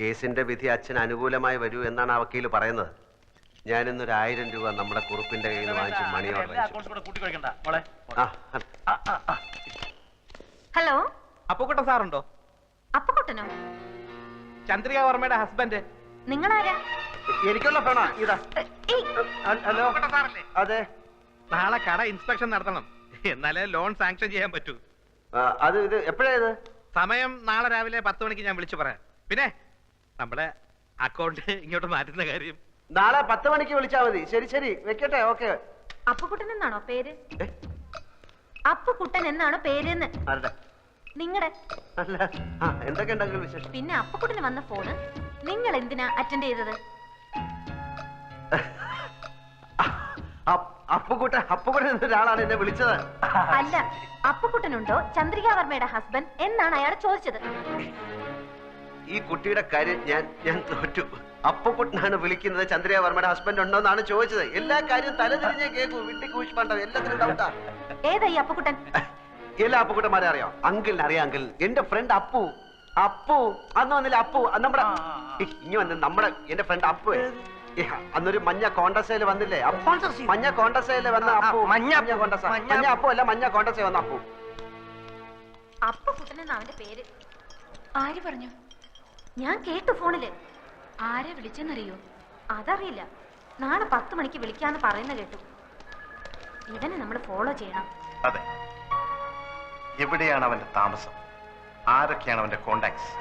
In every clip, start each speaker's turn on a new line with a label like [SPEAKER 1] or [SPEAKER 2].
[SPEAKER 1] കേസിന്റെ വിധി അച്ഛൻ അനുകൂലമായി വരൂ എന്നാണ് ആ വക്കീൽ പറയുന്നത്. ഞാനിന്നൊരു ആയിരം രൂപ നമ്മുടെ കുറുപ്പിന്റെ കയ്യിൽ നിന്ന് വാങ്ങിച്ച് മണി
[SPEAKER 2] ഹലോ?
[SPEAKER 3] അപ്പുക്കുട്ടൻ സാറുണ്ടോ?
[SPEAKER 2] അപ്പുക്കുട്ടനോ?
[SPEAKER 3] ചന്ദ്രിക വർമ്മയുടെ ഹസ്ബൻഡ്
[SPEAKER 2] നിങ്ങളാരാ?
[SPEAKER 1] എനിക്കുള്ള ഫോണാ ഇതാ. ഹലോ. അതെ.
[SPEAKER 3] നാളെ കട ഇൻസ്പെക്ഷൻ നടത്തണം. എന്നാലേ ലോൺ സാങ്ഷൻ ചെയ്യാൻ പറ്റൂ.
[SPEAKER 1] അത് ഇത് എപ്പോഴാ
[SPEAKER 3] സമയം നാളെ രാവിലെ പത്ത് മണിക്ക് ഞാൻ വിളിച്ചു പറയാം. പിന്നെ നമ്മുടെ അക്കൗണ്ട് ഇങ്ങോട്ട് മാറ്റുന്ന കാര്യം.
[SPEAKER 1] നാളെ പത്ത് മണിക്ക് വിളിച്ചാൽ മതി. ശരി ശരി. വെക്കട്ടെ ഓക്കെ.
[SPEAKER 2] അപ്പുക്കുട്ടൻ എന്നാണോ പേര്? അപ്പുക്കുട്ടൻ എന്നാണോ
[SPEAKER 1] പേര്
[SPEAKER 2] നിങ്ങളുടെ
[SPEAKER 1] അല്ല ആ വിശേഷം?
[SPEAKER 2] പിന്നെ അപ്പുക്കുട്ടന് വന്ന ഫോണ്. നിങ്ങൾ എന്തിനാ അറ്റൻഡ് ചെയ്തത്?
[SPEAKER 1] അപ്പ്- അപ്പുകുട്ടൻ അപ്പുകുട്ടൻ എന്ന ഒരാളാണ് എന്നെ വിളിച്ചത്.
[SPEAKER 2] അല്ല അപ്പുക്കുട്ടനുണ്ടോ ചന്ദ്രികാവർമ്മയുടെ ഹസ്ബൻഡ് എന്നാണ് അയാൾ ചോദിച്ചത്.
[SPEAKER 1] ഈ കുട്ടിയുടെ കാര്യം ഞാൻ ഞാൻ തോറ്റു. അപ്പുകുട്ടനാണ് വിളിക്കുന്നത് ചന്ദ്രവർമ്മയുടെ ഹസ്ബൻഡ് ഉണ്ടോ എന്നാണ് ചോദിച്ചത്. എല്ലാ കാര്യവും തലതിരിഞ്ഞേ കേൾക്കൂ വിട്ടി കൂഷ്പണ്ടോ എല്ലാത്തിനും ഡൗട്ടാ
[SPEAKER 2] ഏതാ ഈ അപ്പുക്കുട്ടൻ
[SPEAKER 1] എല്ലാ അപ്പുകുട്ടന്മാരെ അറിയാം. അങ്കിളിന് അറിയാം അങ്കിൾ. എന്റെ ഫ്രണ്ട് അപ്പു. അപ്പു. അന്ന് വന്നില്ല അപ്പു. നമ്മുടെ ഇനി വന്ന് നമ്മുടെ എന്റെ ഫ്രണ്ട് അപ്പു. അന്നൊരു മഞ്ഞ കോണ്ടസയിൽ വന്നില്ലേ? അപ്പു. മഞ്ഞ കോണ്ടസയിൽ വന്ന അപ്പു. മഞ്ഞ കോണ്ടസ മഞ്ഞ അപ്പു. അല്ല മഞ്ഞ കോണ്ടസയിൽ വന്ന അപ്പു.
[SPEAKER 2] അപ്പു കുട്ടനെന്നാ അവന്റെ പേര്?
[SPEAKER 4] ആര് പറഞ്ഞു?
[SPEAKER 2] ഞാൻ കേട്ടു ഫോണിൽ.
[SPEAKER 4] ആരെ വിളിച്ചെന്നറിയോ?
[SPEAKER 2] അതറിയില്ല. നാളെ പത്ത് മണിക്ക് വിളിക്കാന്ന് പറയുന്ന കേട്ടു. ഇവനെ നമ്മൾ ഫോളോ ചെയ്യണം.
[SPEAKER 5] അതെ. എവിടെയാണ് അവന്റെ താമസം? ആരൊക്കെയാണ് അവന്റെ കോണ്ടാക്ട്സ്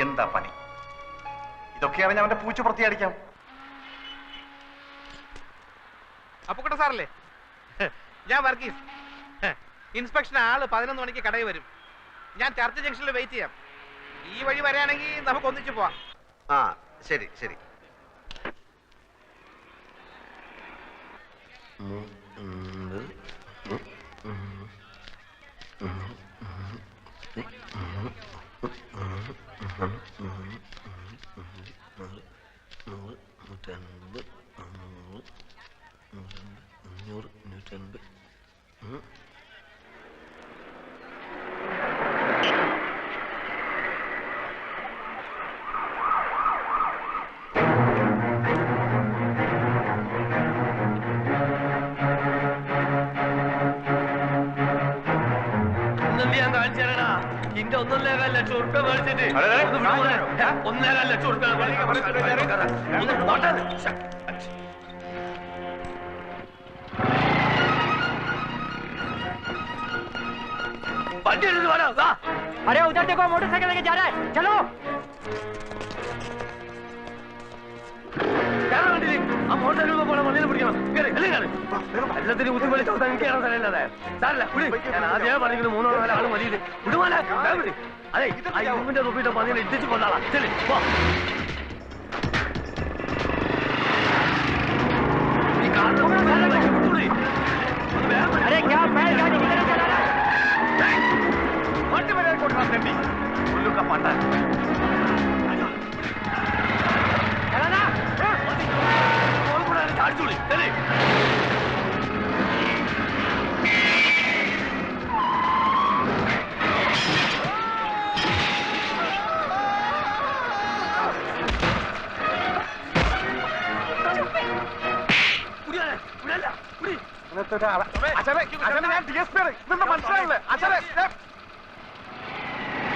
[SPEAKER 5] എന്താ പണി? ഇതൊക്കെ അറിഞ്ഞ അവന്റെ പൂച്ച പുറത്തിയടിക്കാം
[SPEAKER 3] അപ്പുക്കുട്ടൻ സാറല്ലേ? ഞാൻ വർഗീസ്. ഇൻസ്പെക്ഷൻ ആൾ പതിനൊന്ന് മണിക്ക് കടയിൽ വരും. ഞാൻ ചർച്ച് ജംഗ്ഷനിൽ വെയിറ്റ് ചെയ്യാം. ഈ വഴി വരാണെങ്കിൽ നമുക്ക് ഒന്നിച്ചു പോവാം.
[SPEAKER 1] ആ ശരി ശരി.
[SPEAKER 6] ഞാൻ ഇന്റെ ഒന്നൊന്നേകാൽ ലക്ഷം ഉറുപ്പ്യ മേടിച്ചിട്ട് ഒന്ന് വിടുമോനെ? ഏ? ഒന്നേകാൽ ലക്ഷം ഉറുപ്പ്യ ഒന്ന് പോട്ടെ. ശ്ശെ. വണ്ടി എടുത്ത് വേണം വാ
[SPEAKER 7] अरे उधर देखो मोटरसाइकिल लेके जा रहा है चलो
[SPEAKER 6] ആ മോട്ടോർ പോണ വണ്ടിയിൽ പിടിക്കണം കേറി എല്ലാം കേറി എല്ലാത്തിനും കുത്തി വിളിച്ച് അവസാനം എനിക്ക് കയറാൻ സ്ഥലമില്ലാതെ സാറില്ല വിളി ഞാൻ ആദ്യമേ പറഞ്ഞിട്ട് മൂന്നോ നാലോ ആള് മതി വിടുമാല വിടി അതെ ആ ഇരുമ്പിന്റെ തൊപ്പിട്ട് പതിനെ ഇടിച്ചു കൊണ്ടാളാ ചെല്ലി പോ ഈ കാണുന്ന സാധനം വെച്ച് വിട്ടൂടി. ഒന്ന് വേഗം വിട്.
[SPEAKER 7] अरे क्या बैल गाड़ी किधर चला रहा है
[SPEAKER 6] വണ്ടി വരെ കൊടുക്കാൻ തെണ്ടി ഉള്ളുക്ക പണ്ടാൻ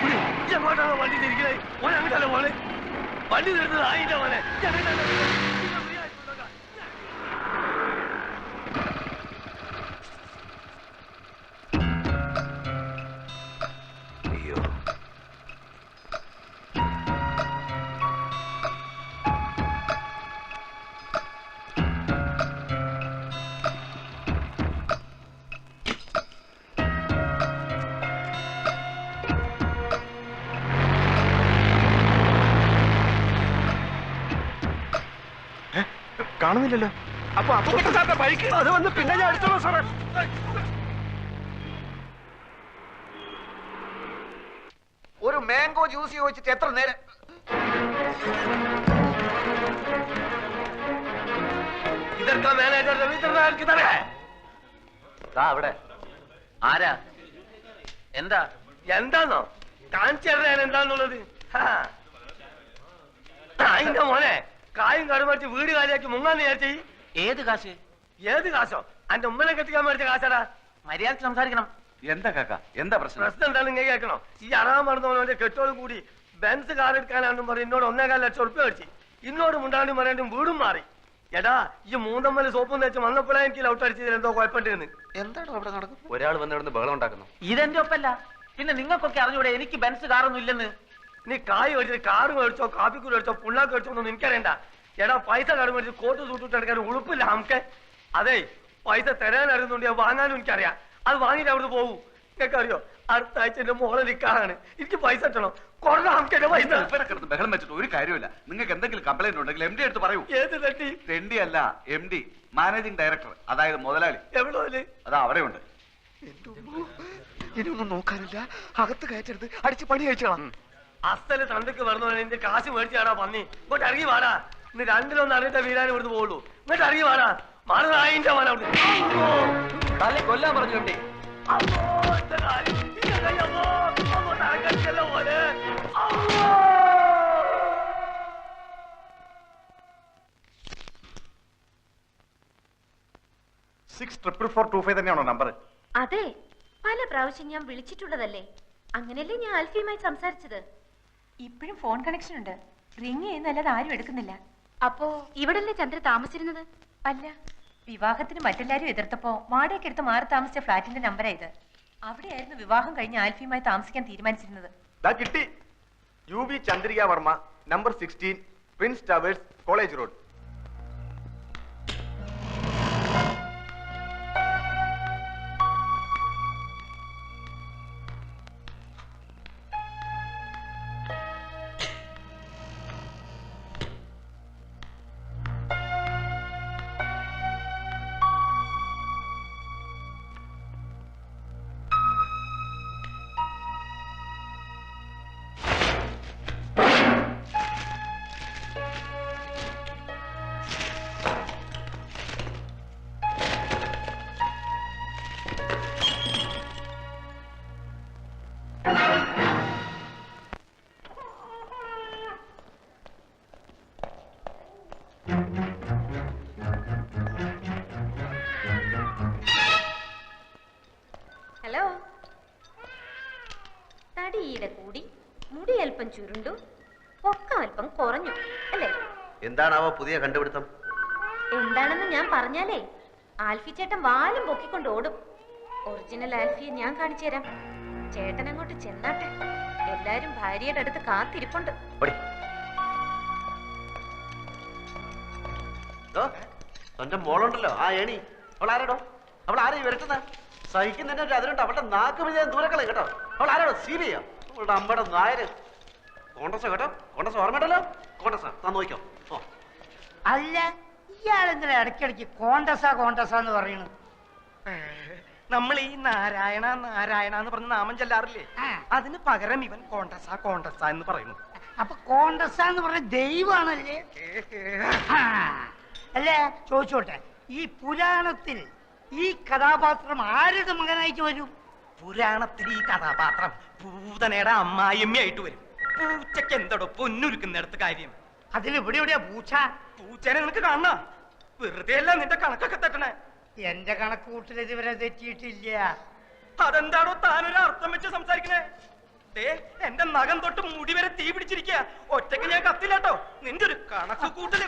[SPEAKER 6] ഈ എങ്ങോട്ടാണ് വണ്ടി തിരിക്കുന്നത് വണ്ടി തരുന്നത് ആയില്ല മോനെ.
[SPEAKER 5] കാണുന്നില്ലല്ലോ.
[SPEAKER 3] അപ്പൊ അപ്പുക്കുട്ടൻ സാറിന്റെ ബൈക്ക്
[SPEAKER 1] അത് വന്ന് പിന്നെ ഞാൻ എടുത്തോളാം സാറേ.
[SPEAKER 8] ഒരു മാംഗോ ജ്യൂസ് ചോദിച്ചിട്ട് എത്ര നേരം?
[SPEAKER 6] ഇതൊക്കെ മാനേജർ രവീന്ദ്രനാഥ്
[SPEAKER 8] അവിടെ. ആരാ? എന്താ?
[SPEAKER 6] എന്താന്നോ? കാണിച്ചു തരാൻ എന്താന്നുള്ളത്. അതിന്റെ മോനെ. കായും കടുമറിച്ച് വീട് കാലിയാക്കി മുങ്ങാൻ നേരത്തെ
[SPEAKER 3] ഏത് കാശ്?
[SPEAKER 6] ഏത് കാശോ? അന്റെ ഉമ്മനെ കെട്ടിക്കാൻ മേടിച്ച കാശാടാ.
[SPEAKER 3] മര്യാദയ്ക്ക് സംസാരിക്കണം.
[SPEAKER 9] എന്താ കാക്ക? എന്താ പ്രശ്നം?
[SPEAKER 6] പ്രശ്നം എന്താണ് ഇങ്ങനെ കേൾക്കണോ? ഈ അറാൻ മറന്നവനോട് കെട്ടോടും കൂടി ബെൻസ് കാർ എടുക്കാനാണെന്നും പറഞ്ഞ് എന്നോട് ഒന്നേകാൽ ലക്ഷം ഉറുപ്പ്യ മേടിച്ചു. ഇന്നോട് മുണ്ടാണ്ടും പറയാണ്ടും വീടും മാറി. എടാ ഈ മൂന്നമ്മൽ സോപ്പും തേച്ച് വന്നപ്പോഴേ എനിക്ക് ലൗട്ട് അടിച്ചതിൽ എന്തോ കുഴപ്പമുണ്ടെന്ന്.
[SPEAKER 8] എന്താണ് അവിടെ നടക്കുന്നത്?
[SPEAKER 9] ഒരാൾ വന്ന് ഇവിടുന്ന് ബഹളം ഉണ്ടാക്കുന്നു.
[SPEAKER 3] ഇതെന്റെ ഒപ്പല്ല. പിന്നെ നിങ്ങൾക്കൊക്കെ അറിഞ്ഞൂടെ എനിക്ക് ബെൻസ് കാറൊന്നും ഇല്ലെന്ന്?
[SPEAKER 6] നീ കായ് മേടിച്ചിട്ട് കാറ് മേടിച്ചോ കാപ്പിക്കുരു മേടിച്ചോ പുണ്ണാക്ക് മേടിച്ചോ ഒന്നും എനിക്കറിയണ്ട. എടാ പൈസ കടം മേടിച്ച് കോട്ട് സൂട്ടിട്ട് എടുക്കാൻ ഉളുപ്പില്ല നമുക്ക്. അതെ പൈസ തരാൻ അറിയുന്നുണ്ട് ഞാൻ വാങ്ങാനും എനിക്കറിയാം. അത് വാങ്ങിയിട്ട് അവിടുന്ന് പോകൂ നിങ്ങൾക്ക് അറിയോ അടുത്ത ആഴ്ച എന്റെ മോളെ നിൽക്കാറാണ് എനിക്ക് പൈസ കിട്ടണം. കുറഞ്ഞ നമുക്ക് എന്റെ പൈസ.
[SPEAKER 9] ഇവിടെ കിടന്ന് ബഹളം വെച്ചിട്ട് ഒരു കാര്യമില്ല നിങ്ങൾക്ക് എന്തെങ്കിലും കംപ്ലൈന്റ് ഉണ്ടെങ്കിൽ എം ഡി എടുത്ത് പറയൂ.
[SPEAKER 6] ഏത്
[SPEAKER 9] തെണ്ടി അല്ല എം ഡി മാനേജിംഗ് ഡയറക്ടർ അതായത് മുതലാളി.
[SPEAKER 6] എവിടെ
[SPEAKER 9] അതാ അവിടെ ഉണ്ട്
[SPEAKER 8] ഇനി ഒന്നും നോക്കാനില്ല. അകത്ത് കയറ്റരുത്. അടിച്ച് പണി കഴിച്ചോളാം.
[SPEAKER 6] അസൽ തണ്ടക്ക് പറഞ്ഞു എന്റെ കാശ് മേടിച്ചാടാ പന്നി. ഇങ്ങോട്ട് ഇറങ്ങി വാടാ. ഇന്ന് രണ്ടിലൊന്നും അറിയിട്ട വീരാൻ ഇവിടുന്ന് പോകുള്ളൂ ഇങ്ങോട്ട് ഇറങ്ങി വാടാ. മാറുന്നായിന്റെ മന
[SPEAKER 3] തള്ളി കൊല്ലാൻ പറഞ്ഞു M D
[SPEAKER 5] six triple four two five തന്നെയാണോ നമ്പർ
[SPEAKER 2] അതെ. പല പ്രാവശ്യം ഞാൻ വിളിച്ചിട്ടുള്ളതല്ലേ? അങ്ങനെയല്ലേ ഞാൻ ആൽഫിയുമായി സംസാരിച്ചത്?
[SPEAKER 4] ഇപ്പോഴും ഫോൺ കണക്ഷൻ ഉണ്ട്. റിങ് ചെയ്യുന്നല്ലാതെ ആരും എടുക്കുന്നില്ല.
[SPEAKER 2] അപ്പോ ഇവിടല്ലേ ചന്ദ്ര താമസിച്ചിരുന്നത്?
[SPEAKER 4] അല്ല വിവാഹത്തിന് മറ്റെല്ലാരും എതിർത്തപ്പോ വാടകയ്ക്ക് എടുത്ത് മാറി താമസിച്ച ഫ്ലാറ്റിന്റെ നമ്പറാ ഇത്. അവിടെയായിരുന്നു വിവാഹം കഴിഞ്ഞ് ആൽഫിയുമായി താമസിക്കാൻ തീരുമാനിച്ചിരുന്നത്.
[SPEAKER 8] ദാ കിട്ടി. U V Chandrika Varma number sixteen
[SPEAKER 2] prince towers college road അല്പം ചുരുണ്ടു ഒക്കെ അല്പം കുറഞ്ഞു അല്ലേ?
[SPEAKER 1] എന്താണാവോ പുതിയ കണ്ടുപിടുത്തം?
[SPEAKER 2] എന്താണെന്ന് ഞാൻ പറഞ്ഞാലേ ആൽഫി ചേട്ടൻ വാലും പൊക്കിക്കൊണ്ട് ഓടും. ഒറിജിനൽ ആൽഫിയെ ഞാൻ കാണിച്ചു തരാം. ചേട്ടൻ അങ്ങോട്ട് ചെന്നാട്ടെ. എല്ലാരും ഭാര്യയുടെ അടുത്ത് കാത്തിരിപ്പുണ്ട്.
[SPEAKER 1] തന്റെ മോളുണ്ടല്ലോ ആ ഏണി. അവൾ ആരാടോ അവൾ ആരെ ഈ വരട്ടുന്ന സഹിക്കുന്നതിന്റെ അതിലുണ്ട് അവളുടെ നാക്ക് വിജയം ദൂരക്കളെ കേട്ടോ. അവൾ ആരാടോ സീരിയ അവളുടെ അമ്മയുടെ നായര്. കോൺഗ്രസ് കേട്ടോ? കോൺഗ്രസ് ഓർമ്മയുണ്ടല്ലോ? കോൺഗ്രസ്. താൻ നോക്കിക്കോ. ഓ.
[SPEAKER 7] അല്ല ഇയാളെന്തിനാ ഇടയ്ക്കിടയ്ക്ക് കോണ്ടസ കോണ്ടസ എന്ന് പറയുന്നു
[SPEAKER 3] നമ്മൾ ഈ നാരായണ നാരായണ എന്ന് പറഞ്ഞ നാമം ചെല്ലാറില്ലേ. അതിന് പകരം ഇവൻ കോണ്ടസ കോണ്ടസ എന്ന് പറയുന്നു.
[SPEAKER 7] അപ്പൊ കോണ്ടസ എന്ന് പറഞ്ഞ ദൈവമാണല്ലേ? അല്ല ചോദിച്ചോട്ടെ ഈ പുരാണത്തിൽ ഈ കഥാപാത്രം ആരുടെ മകനായിട്ട് വരും?
[SPEAKER 3] പുരാണത്തിൽ ഈ കഥാപാത്രം പൂതനയുടെ അമ്മായിയമ്മയായിട്ട് വരും. പൂച്ചയ്ക്ക് എന്തടോ പൊന്നുരുക്കുന്നിടത്ത് കാര്യം.
[SPEAKER 7] അതിൽ ഇവിടെ എവിടെയാ പൂച്ച?
[SPEAKER 3] പൂച്ചനെ നിനക്ക് കാണണ? വെറുതെ അല്ല നിന്റെ കണക്കൊക്കെ തട്ടണേ.
[SPEAKER 7] എന്റെ കണക്ക് കൂട്ടിൽ ഇതുവരെ തെറ്റിയിട്ടില്ല.
[SPEAKER 3] അതെന്താണോ താനൊരു അർത്ഥം വെച്ച് സംസാരിക്കണേ? ദേ എന്റെ നഖം തൊട്ട് മുടി വരെ തീ പിടിച്ചിരിക്കുക ഒറ്റയ്ക്ക് ഞാൻ കത്തില്ലാട്ടോ. നിന്റെ ഒരു കണക്ക്
[SPEAKER 7] കൂട്ടൽ.